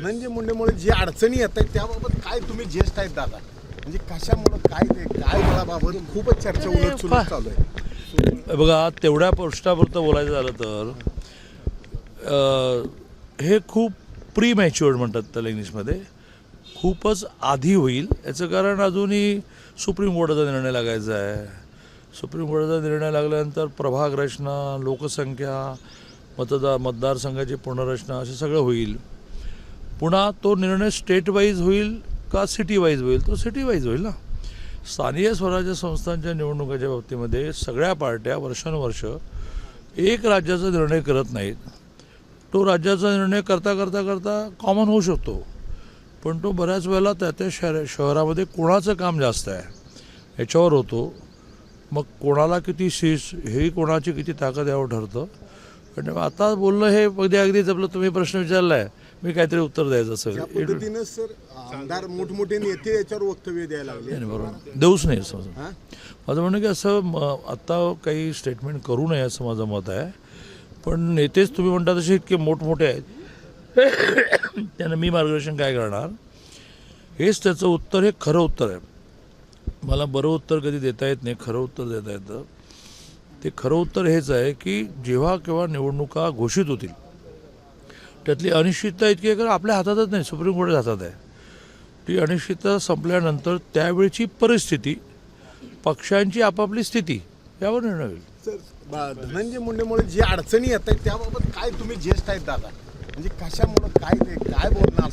धनंजय मुंडेमुळे जी अडचणी येत आहेत त्याबाबत काय तुम्ही ज्येष्ठ आहेत दादा? म्हणजे कशामुळे काय ते काय बळाबाबत खूपच चर्चा उलट चालू आहे. बघा तेवढ्या प्रश्नापुरतं बोलायचं झालं तर हे खूप प्री मॅच्युअर्ड म्हणतात त्याला इंग्लिशमध्ये. खूपच आधी होईल. याचं कारण अजूनही सुप्रीम कोर्टाचा निर्णय लागायचा आहे. सुप्रीम कोर्टाचा निर्णय लागल्यानंतर प्रभाग रचना लोकसंख्या मतदार मतदारसंघाची पुनर्रचना असं सगळं होईल. पुन्हा तो निर्णय स्टेट वाईज होईल का सिटी वाईज होईल? तो सिटी वाईज होईल ना. स्थानीय स्वराज्य संस्थांच्या निवडणुकाच्या बाबतीमध्ये सगळ्या पार्ट्या वर्षानुवर्ष एक राज्याचा निर्णय करत नाहीत. तो राज्याचा निर्णय करता करता करता कॉमन होऊ शकतो. पण तो बऱ्याच वेळेला त्या त्या शहर शहरामध्ये कोणाचं काम जास्त आहे याच्यावर होतो. मग कोणाला किती शीस हे कोणाची किती ताकद यावर ठरतं? आणि आता बोलणं हे अगदी अगदीच आपलं तुम्ही प्रश्न विचारला आहे मी काहीतरी उत्तर द्यायचं असेल. पद्धतीनं सर आमदार मोठमोठे नेते याच्यावर वक्तव्य द्यायला लागले. बरोबर. देऊच नाही समजा हा? माझं म्हणणं की असं आत्ता काही स्टेटमेंट करू नये असं माझं मत आहे. पण नेतेच तुम्ही म्हणता तसे इतके मोठमोठे आहेत. त्यांना मी मार्गदर्शन काय करणार? हेच त्याचं उत्तर हे खरं उत्तर आहे. मला बरं उत्तर कधी देता येत नाही खरं उत्तर देता येतं. ते खरं उत्तर हेच आहे की जेव्हा केव्हा निवडणुका घोषित होतील त्यातली अनिश्चितता इतकी आहे कारण आपल्या हातातच नाही सुप्रीम कोर्टाच्या हातात आहे. ती अनिश्चितता संपल्यानंतर त्यावेळची परिस्थिती पक्षांची आपापली स्थिती यावर निर्णय होईल. धनंजय मुंडेमुळे जी अडचणी येत आहेत त्याबाबत काय तुम्ही ज्येष्ठ आहेत दादा? म्हणजे कशामुळे काय ते काय बोलणार